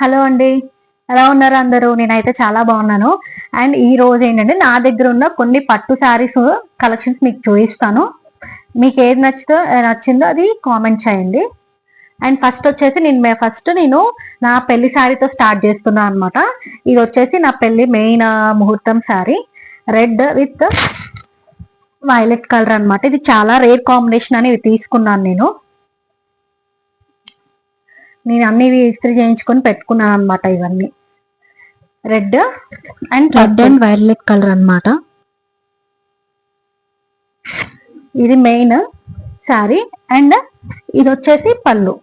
Hello అండి. ఎలా ఉన్నారు అందరూ? నేనైతే చాలా బాగున్నాను. అండ్ ఈ రోజు ఏంటంటే నా దగ్గర ఉన్న కొన్ని పట్టు శారీస్ కలెక్షన్స్ మీకు చూపిస్తాను. మీకు ఏది నచ్చుతో నచ్చిందో అది కామెంట్ చేయండి. అండ్ ఫస్ట్ వచ్చేసి నేను ఫస్ట్ నేను నా పెళ్ళి శారీతో స్టార్ట్ చేస్తున్నాను అనమాట ఇది వచ్చేసి నా పెళ్ళి మెయిన్ ముహూర్తం sari. Red with violet colour అనమాట ఇది చాలా రేర్ కాంబినేషన్ అని తీసుకున్నాను నేను. నేను అన్ని ఇస్త్రీ చేయించుకొని పెట్టుకున్నాను అనమాట ఇవన్నీ. Red and red and violet colour అన్నమాట. ఇది మెయిన్ శారీ అండ్ ఇది వచ్చేసి పళ్ళు.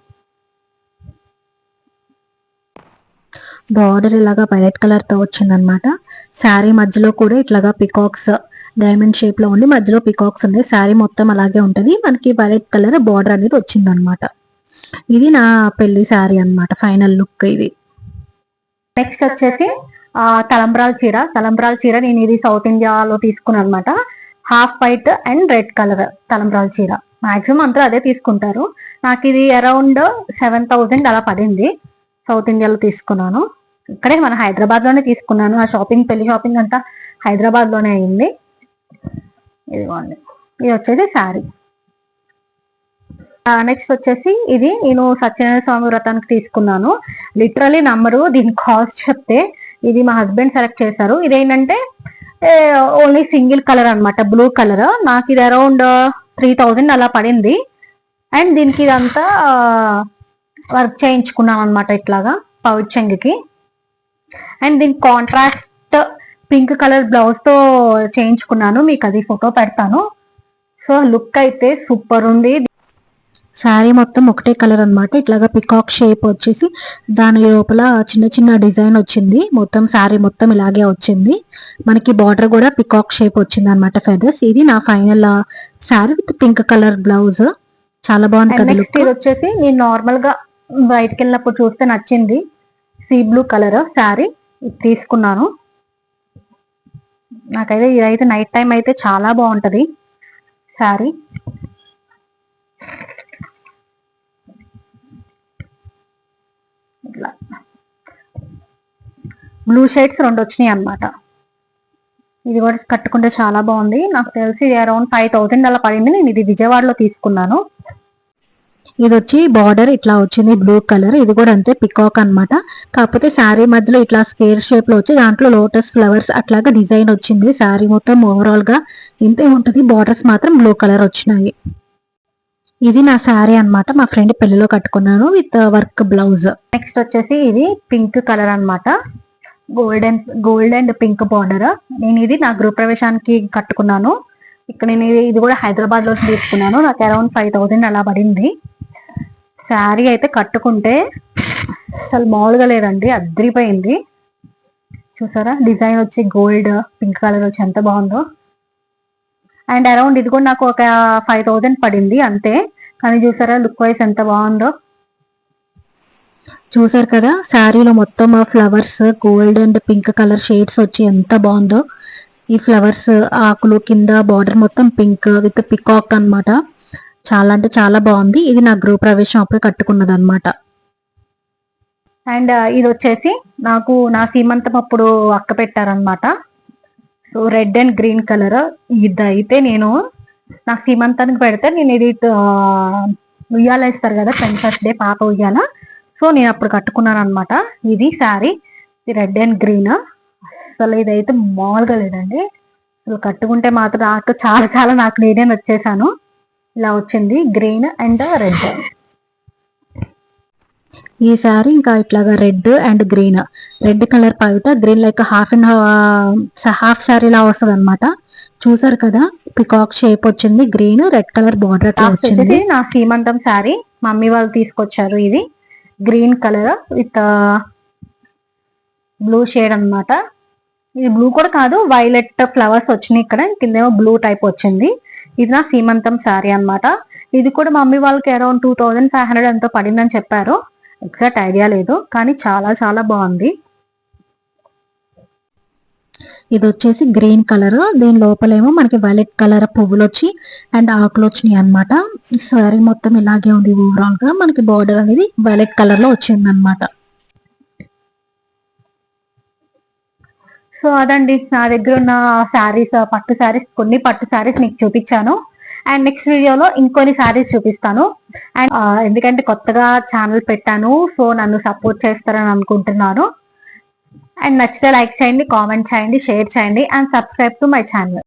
బార్డర్ ఇలాగా వైలెట్ కలర్తో వచ్చిందనమాట శారీ మధ్యలో కూడా ఇట్లాగా పికాక్స్ డైమండ్ షేప్లో ఉండి మధ్యలో పికాక్స్ ఉన్నాయి. శారీ మొత్తం అలాగే ఉంటది. మనకి వైలెట్ కలర్ బార్డర్ అనేది వచ్చిందనమాట ఇది నా పెళ్ళి శారీ అన్నమాట ఫైనల్ లుక్ ఇది. నెక్స్ట్ వచ్చేసి ఆ, తలంబ్రాల చీర. తలంబ్రాల చీర నేను ఇది సౌత్ ఇండియాలో తీసుకున్నాను అనమాట half white and red colour తలంబ్రాల చీర. మాక్సిమం అందరూ అదే తీసుకుంటారు. నాకు ఇది అరౌండ్ సెవెన్ థౌజండ్ అలా పడింది. సౌత్ ఇండియాలో తీసుకున్నాను. ఇక్కడే మన హైదరాబాద్లోనే తీసుకున్నాను. ఆ షాపింగ్ పెళ్ళి షాపింగ్ అంతా హైదరాబాద్లోనే అయింది. ఇదిగోండి. ఇది వచ్చేసి శారీ. నెక్స్ట్ వచ్చేసి ఇది నేను సత్యనారాయణ స్వామి వ్రతానికి తీసుకున్నాను. లిటరలీ నంబరు దీని కాస్ట్ చెప్తే ఇది మా హస్బెండ్ సెలెక్ట్ చేశారు. ఇదేంటంటే ఓన్లీ సింగిల్ కలర్ అనమాట బ్లూ కలర్ నాకు ఇది అరౌండ్ త్రీ థౌజండ్ అలా పడింది. అండ్ దీనికి ఇదంతా వర్క్ చేయించుకున్నాను అనమాట ఇట్లాగా పౌచంగికి అండ్ దీని కాంట్రాస్ట్ పింక్ కలర్ బ్లౌజ్తో చేయించుకున్నాను. మీకు అది ఫోటో పెడతాను. సో లుక్ అయితే సూపర్ ఉంది. శారీ మొత్తం ఒకటే కలర్ అన్నమాట. ఇట్లాగా పికాక్ షేప్ వచ్చేసి దాని లోపల చిన్న చిన్న డిజైన్ వచ్చింది. మొత్తం శారీ మొత్తం ఇలాగే వచ్చింది. మనకి బార్డర్ కూడా పికాక్ షేప్ వచ్చింది అనమాట ఫెదర్స్ ఇది నా final sari with pink colour blouse చాలా బాగుంది కదా లుక్ ఇది వచ్చేసి నేను నార్మల్గా బయటకు వెళ్ళినప్పుడు చూస్తే నచ్చింది. సీ బ్లూ కలర్ శారీ ఇది తీసుకున్నాను. నాకైతే ఇదైతే నైట్ టైం అయితే చాలా బాగుంటది శారీ ఇట్లా బ్లూ షేడ్స్ రెండు వచ్చినాయి అన్నమాట. ఇది కూడా కట్టుకుంటే చాలా బాగుంది. నాకు తెలిసి అరౌండ్ ఫైవ్ థౌసండ్ అలా పడింది. నేను ఇది విజయవాడలో తీసుకున్నాను. ఇది వచ్చి బార్డర్ ఇట్లా వచ్చింది బ్లూ కలర్ ఇది కూడా అంతే పికాక్ అనమాట కాకపోతే శారీ మధ్యలో ఇట్లా స్కేర్ షేప్లో వచ్చి దాంట్లో లోటస్ ఫ్లవర్స్ అట్లాగా డిజైన్ వచ్చింది. శారీ మొత్తం ఓవరాల్గా ఇంతే ఉంటుంది. బార్డర్స్ మాత్రం బ్లూ కలర్ వచ్చినాయి. ఇది నా శారీ అన్నమాట. మా ఫ్రెండ్ పెళ్ళిలో కట్టుకున్నాను విత్ వర్క్ బ్లౌజ్ నెక్స్ట్ వచ్చేసి ఇది పింక్ కలర్ అనమాట gold and gold and pink border నేను ఇది నా గృహ ప్రవేశానికి కట్టుకున్నాను. ఇక్కడ నేను ఇది ఇది కూడా హైదరాబాద్లో తీసుకున్నాను. నాకు అరౌండ్ ఫైవ్ థౌసండ్ అలా పడింది. శారీ అయితే కట్టుకుంటే అసలు మామూలుగా లేదండి. అద్రిపోయింది చూసారా? డిజైన్ వచ్చి గోల్డ్ పింక్ కలర్ వచ్చి ఎంత బాగుందో. అండ్ అరౌండ్ ఇది కూడా నాకు ఒక ఫైవ్ థౌసండ్ పడింది అంతే. కానీ చూసారా? లుక్ వైజ్ ఎంత బాగుందో. చూసారు కదా శారీలో మొత్తం ఆ flowers gold and pink colour shades వచ్చి ఎంత బాగుందో. ఈ ఫ్లవర్స్ ఆకులు కింద బార్డర్ మొత్తం పింక్ విత్ పికాక్ అన్నమాట. చాలా అంటే చాలా బాగుంది. ఇది నా గృహ ప్రవేశం అప్పుడు కట్టుకున్నది అనమాట అండ్ ఇది వచ్చేసి నాకు నా సీమంతం అప్పుడు అక్క పెట్టారనమాట so red and green colour ఇది అయితే నేను నా సీమంతానికి పెడితే నేను ఇది ఉయ్యాల వేస్తారు కదా ఫ్రెండ్స్ డే పాప ఉయ్యాల. సో నేను అప్పుడు కట్టుకున్నాను అనమాట ఇది శారీ. Red and green. అసలు ఇదైతే మామూలుగా లేదండి. అసలు కట్టుకుంటే మాత్రం నాకు చాలా చాలా నాకు నేనే వచ్చేసాను ఇలా వచ్చింది గ్రీన్ అండ్ రెడ్. ఈ శారీ ఇంకా ఇట్లాగా red and green. Red colour పైట green like half and half sari లా వస్తుంది అనమాట చూసారు కదా? పికాక్ షేప్ వచ్చింది. గ్రీన్ రెడ్ కలర్ బార్డర్ వచ్చింది. నా సీమంతం శారీ. మమ్మీ వాళ్ళు తీసుకొచ్చారు ఇది. Green colour with blue shade అన్నమాట. ఇది బ్లూ కూడా కాదు వైలెట్ ఫ్లవర్స్ వచ్చినాయి ఇక్కడ. కిందేమో బ్లూ టైప్ వచ్చింది. ఇది నా సీమంతం శారీ అన్నమాట. ఇది కూడా మమ్మీ వాళ్ళకి around two thousand five hundred ఎంతో పడిందని చెప్పారు. ఎగ్జాక్ట్ ఐడియా లేదు కానీ చాలా చాలా బాగుంది. ఇది వచ్చేసి గ్రీన్ కలర్. దీని లోపలేమో మనకి వైలెట్ కలర్ పువ్వులు వచ్చి అండ్ ఆకులు వచ్చినాయి అనమాట సారీ మొత్తం ఇలాగే ఉంది ఓవరాల్గా. మనకి బార్డర్ అనేది వైలెట్ కలర్లో వచ్చింది అనమాట సో అదండి. నా దగ్గర ఉన్న శారీస్ పట్టు శారీస్ కొన్ని పట్టు శారీస్ మీకు చూపించాను. అండ్ నెక్స్ట్ వీడియోలో ఇంకొన్ని శారీస్ చూపిస్తాను. అండ్ ఎందుకంటే కొత్తగా ఛానల్ పెట్టాను సో నన్ను సపోర్ట్ చేస్తారని అనుకుంటున్నాను. అండ్ నచ్చితే లైక్ చేయండి కామెంట్ చేయండి షేర్ చేయండి and subscribe to my channel.